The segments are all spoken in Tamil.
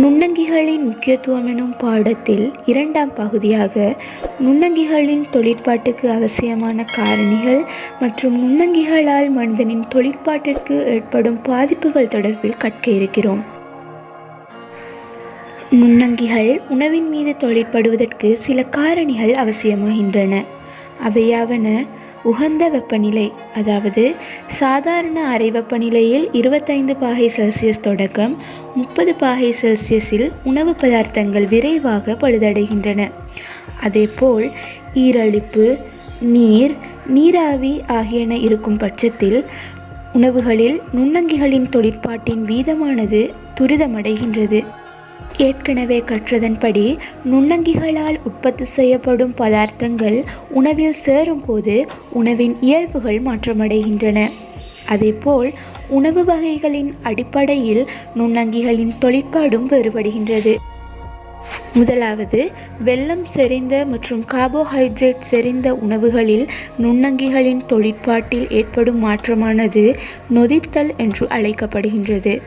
நுண்ணங்கிகளின் முக்கியத்துவம் எனும் பாடத்தில் இரண்டாம் பகுதியாக நுண்ணங்கிகளின் தொழிற்பாட்டுக்கு அவசியமான காரணிகள் மற்றும் நுண்ணங்கிகளால் மனிதனின் தொழிற்பாட்டிற்கு ஏற்படும் பாதிப்புகள் தொடர்பில் கற்க இருக்கிறோம். நுண்ணங்கிகள் உணவின் மீது தொழிற்படுவதற்கு சில காரணிகள் அவசியமாகின்றன. அவையாவன உகந்த வெப்பநிலை அதாவது சாதாரண அறை வெப்பநிலையில் இருபத்தைந்து பாகை செல்சியஸ் தொடக்கம் முப்பது பாகை செல்சியஸில் உணவு பதார்த்தங்கள் விரைவாக பழுதடைகின்றன. அதேபோல் ஈரழிப்பு நீர் நீராவி ஆகியன இருக்கும் பட்சத்தில் உணவுகளில் நுண்ணங்கிகளின் தொழிற்பாட்டின் வீதமானது துரிதமடைகின்றது. ஏற்கனவே கற்றதன்படி நுண்ணங்கிகளால் உற்பத்தி செய்யப்படும் பதார்த்தங்கள் உணவில் சேரும்போது உணவின் இயல்புகள் மாற்றமடைகின்றன. அதேபோல் உணவு வகைகளின் அடிப்படையில் நுண்ணங்கிகளின் தொழிற்பாடும் வேறுபடுகின்றது. முதலாவது வெள்ளம் செறிந்த மற்றும் கார்போஹைட்ரேட் செறிந்த உணவுகளில் நுண்ணங்கிகளின் தொழிற்பாட்டில் ஏற்படும் மாற்றமானது நொதித்தல் என்று அழைக்கப்படுகின்றது.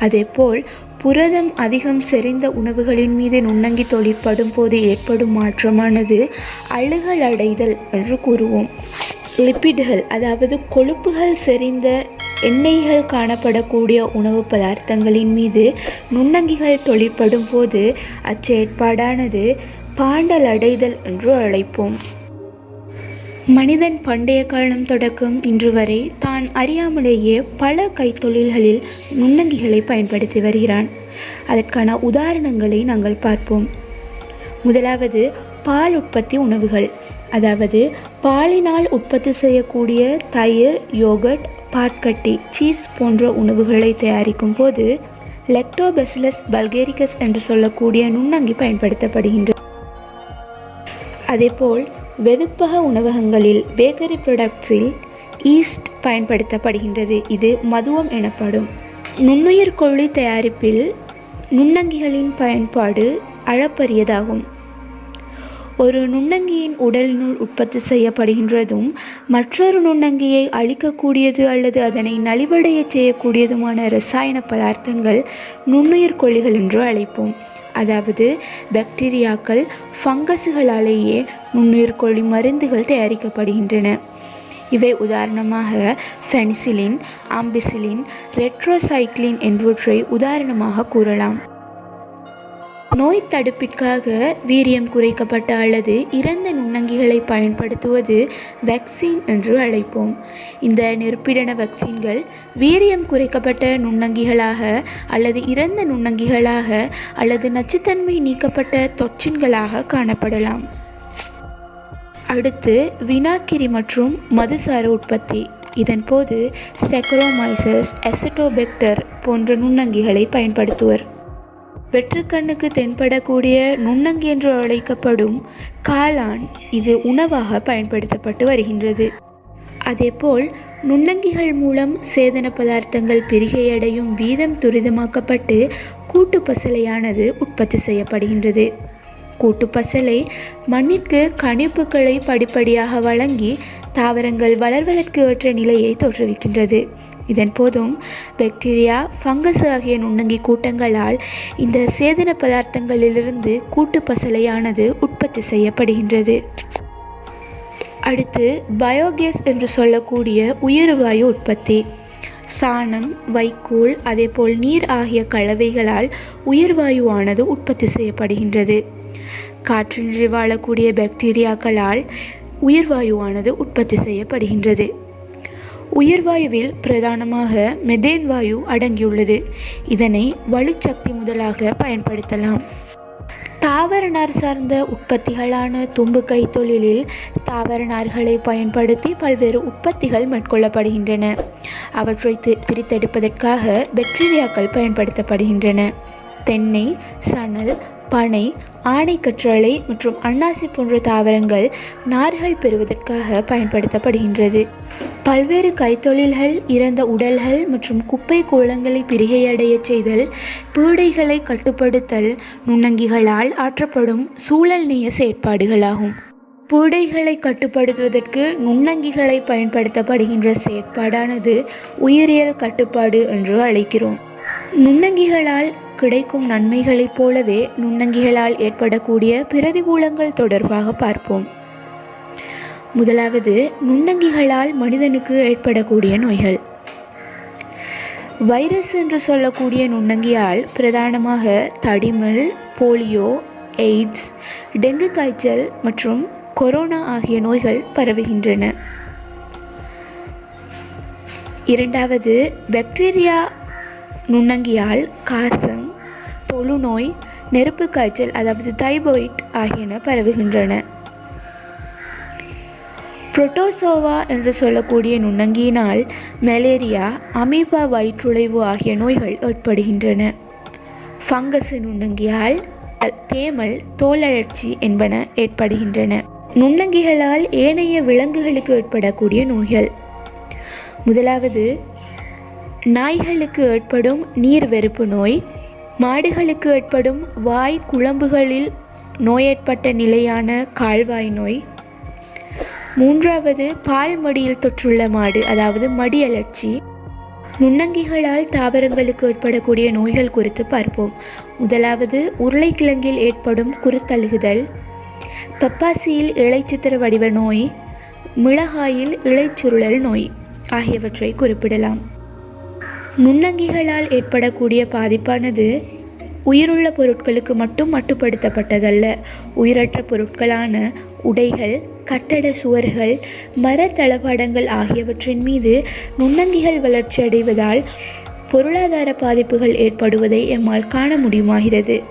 அதேபோல் புரதம் அதிகம் செறிந்த உணவுகளின் மீது நுண்ணங்கி தொழிற்படும் போது ஏற்படும் மாற்றமானது அழுகல் அடைதல் என்று கூறுவோம். லிப்பிட்கள் அதாவது கொழுப்புகள் செறிந்த எண்ணெய்கள் காணப்படக்கூடிய உணவு பதார்த்தங்களின் மீது நுண்ணங்கிகள் தொழிற்படும் போது அச்செயற்பாடானது பாண்டலடைதல் என்று அழைப்போம். மனிதன் பண்டைய காலம் தொடக்கம் இன்று வரை தான் அறியாமலேயே பல கைத்தொழில்களில் நுண்ணங்கிகளை பயன்படுத்தி வருகிறான். அதற்கான உதாரணங்களை நாங்கள் பார்ப்போம். முதலாவது பால் உற்பத்தி உணவுகள். அதாவது பாலினால் உற்பத்தி செய்யக்கூடிய தயிர் யோகட் பாட்கட்டி சீஸ் போன்ற உணவுகளை தயாரிக்கும் போது லெக்டோபெசிலஸ் பல்கேரிகஸ் என்று சொல்லக்கூடிய நுண்ணங்கி பயன்படுத்தப்படுகின்றது அதேபோல் வெதுப்பக உணவகங்களில் பேக்கரி ப்ராடக்ட்ஸில் ஈஸ்ட் பயன்படுத்தப்படுகின்றது. இது மதுவம் எனப்படும். நுண்ணுயிர் கொள்ளி தயாரிப்பில் நுண்ணங்கிகளின் பயன்பாடு அளப்பரியதாகும். ஒரு நுண்ணங்கியின் உடலினுள் உற்பத்தி செய்யப்படுகின்றதும் மற்றொரு நுண்ணங்கியை அழிக்கக்கூடியது அல்லது அதனை நலிவடைய செய்யக்கூடியதுமான இரசாயன பதார்த்தங்கள் நுண்ணுயிர் கொல்லிகள் என்று அழைப்போம். அதாவது பாக்டீரியாக்கள் ஃபங்கஸுகளாலேயே நுண்ணுயிர்கொல்லி மருந்துகள் தயாரிக்கப்படுகின்றன. இவை உதாரணமாக ஃபெனிசிலின் ஆம்பிசிலின் ரெட்ரோசைக்ளின் என்பவற்றை உதாரணமாக கூறலாம். நோய் தடுப்பிற்காக வீரியம் குறைக்கப்பட்ட அல்லது இறந்த நுண்ணங்கிகளை பயன்படுத்துவது வேக்சின் என்று அழைப்போம். இந்த நெருப்பிடன வேக்சின்கள் வீரியம் குறைக்கப்பட்ட நுண்ணங்கிகளாக அல்லது இறந்த நுண்ணங்கிகளாக அல்லது நச்சுத்தன்மை நீக்கப்பட்ட தொற்றின்களாக காணப்படலாம். அடுத்து வினாக்கிரி மற்றும் மதுசார உற்பத்தி. இதன் போது செக்ரோமைசஸ் எசட்டோபெக்டர் போன்ற நுண்ணங்கிகளை பயன்படுத்துவர். வெற்றுக்கண்ணுக்கு தென்படக்கூடிய நுண்ணங்கி என்று அழைக்கப்படும் காளான் இது உணவாக பயன்படுத்தப்பட்டு வருகின்றது. அதேபோல் நுண்ணங்கிகள் மூலம் சேதன பதார்த்தங்கள் பிரிகையடையும் வீதம் துரிதமாக்கப்பட்டு கூட்டு பசலையானது உற்பத்தி செய்யப்படுகின்றது. கூட்டு பசலை மண்ணிற்கு கணிப்புகளை படிப்படியாக வழங்கி தாவரங்கள் வளர்வதற்கு ஏற்ற நிலையை தோற்றுவிக்கின்றது. இதன் போதும் பாக்டீரியா ஃபங்கஸ் ஆகிய நுண்ணங்கி கூட்டங்களால் இந்த சேதன பதார்த்தங்களிலிருந்து கூட்டு பசலையானது உற்பத்தி செய்யப்படுகின்றது. அடுத்து பயோகேஸ் என்று சொல்லக்கூடிய உயிர்வாயு உற்பத்தி. சாணம் வைக்கோல் அதேபோல் நீர் ஆகிய கலவைகளால் உயிர்வாயுவானது உற்பத்தி செய்யப்படுகின்றது. காற்றின்றி வாழக்கூடிய பாக்டீரியாக்களால் உயிர்வாயுவானது உற்பத்தி செய்யப்படுகின்றது. உயிர்வாயுவில் பிரதானமாக மெதேன் வாயு அடங்கியுள்ளது. இதனை வலுச்சக்தி முதலாக பயன்படுத்தலாம். தாவர நார் சார்ந்த உற்பத்திகளான தும்பு கைத்தொழிலில் தாவர நார்களை பயன்படுத்தி பல்வேறு உற்பத்திகள் மேற்கொள்ளப்படுகின்றன. அவற்றை பிரித்தெடுப்பதற்காக பெக்டீரியாக்கள் பயன்படுத்தப்படுகின்றன. தென்னை சணல் பனை ஆணைக்கற்றாழை மற்றும் அன்னாசி போன்ற தாவரங்கள் நார்கள் பெறுவதற்காக பயன்படுத்தப்படுகின்றது. பல்வேறு கைத்தொழில்கள் இறந்த உடல்கள் மற்றும் குப்பை கோலங்களை பிரிகையடைய செய்தல் பீடைகளை கட்டுப்படுத்தல் நுண்ணங்கிகளால் ஆற்றப்படும் சூழல் நேய செயற்பாடுகளாகும். பீடைகளை கட்டுப்படுத்துவதற்கு நுண்ணங்கிகளை பயன்படுத்தப்படுகின்ற செயற்பாடானது உயிரியல் கட்டுப்பாடு என்று அழைக்கிறோம். நுண்ணங்கிகளால் கிடைக்கும் நன்மைகளைப் போலவே நுண்ணங்கிகளால் ஏற்படக்கூடிய பிரதிகூலங்கள் தொடர்பாக பார்ப்போம். முதலாவது நுண்ணங்கிகளால் மனிதனுக்கு ஏற்படக்கூடிய நோய்கள். வைரஸ் என்று சொல்லக்கூடிய நுண்ணங்கியால் பிரதானமாக தடிமல் போலியோ எய்ட்ஸ் டெங்கு காய்ச்சல் மற்றும் கொரோனா ஆகிய நோய்கள் பரவுகின்றன. இரண்டாவது பாக்டீரியா நுண்ணங்கியால் காசம் தொழுநோய் நெருப்பு காய்ச்சல் அதாவது தைபாய்ட் ஆகியன பரவுகின்றன. புரோட்டோசோவா என்று சொல்லக்கூடிய நுண்ணங்கியினால் மலேரியா அமீபா வயிற்றுளைவு ஆகிய நோய்கள் ஏற்படுகின்றன. ஃபங்கஸ் நுண்ணங்கியால் தேமல் தோலழற்சி என்பன ஏற்படுகின்றன. நுண்ணங்கிகளால் ஏனைய விலங்குகளுக்கு ஏற்படக்கூடிய நோய்கள். முதலாவது நாய்களுக்கு ஏற்படும் நீர் வெறுப்பு நோய் மாடுகளுக்கு ஏற்படும் வாய் குழம்புகளில் நோயேற்பட்ட நிலையான கால்வாய் நோய். மூன்றாவது பால் மடியில் தொற்றுள்ள மாடு அதாவது மடி அலர்ச்சி. நுண்ணங்கிகளால் தாவரங்களுக்கு ஏற்படக்கூடிய நோய்கள் குறித்து பார்ப்போம். முதலாவது உருளைக்கிழங்கில் ஏற்படும் குறுத்தழுகுதல் பப்பாசியில் இலைச்சித்திர வடிவ நோய். மிளகாயில் இலைச்சுருளல் நோய் ஆகியவற்றை குறிப்பிடலாம். நுண்ணங்கிகளால் ஏற்படக்கூடிய பாதிப்பானது உயிருள்ள பொருட்களுக்கு மட்டும் மட்டுப்படுத்தப்பட்டதல்ல. உயிரற்ற பொருட்களான உடைகள் கட்டட சுவர்கள் மர தளபாடங்கள் ஆகியவற்றின் மீது நுண்ணங்கிகள் வளர்ச்சி அடைவதால் பொருளாதார பாதிப்புகள் ஏற்படுவதை எம்மால் காண முடியுமாகிறது?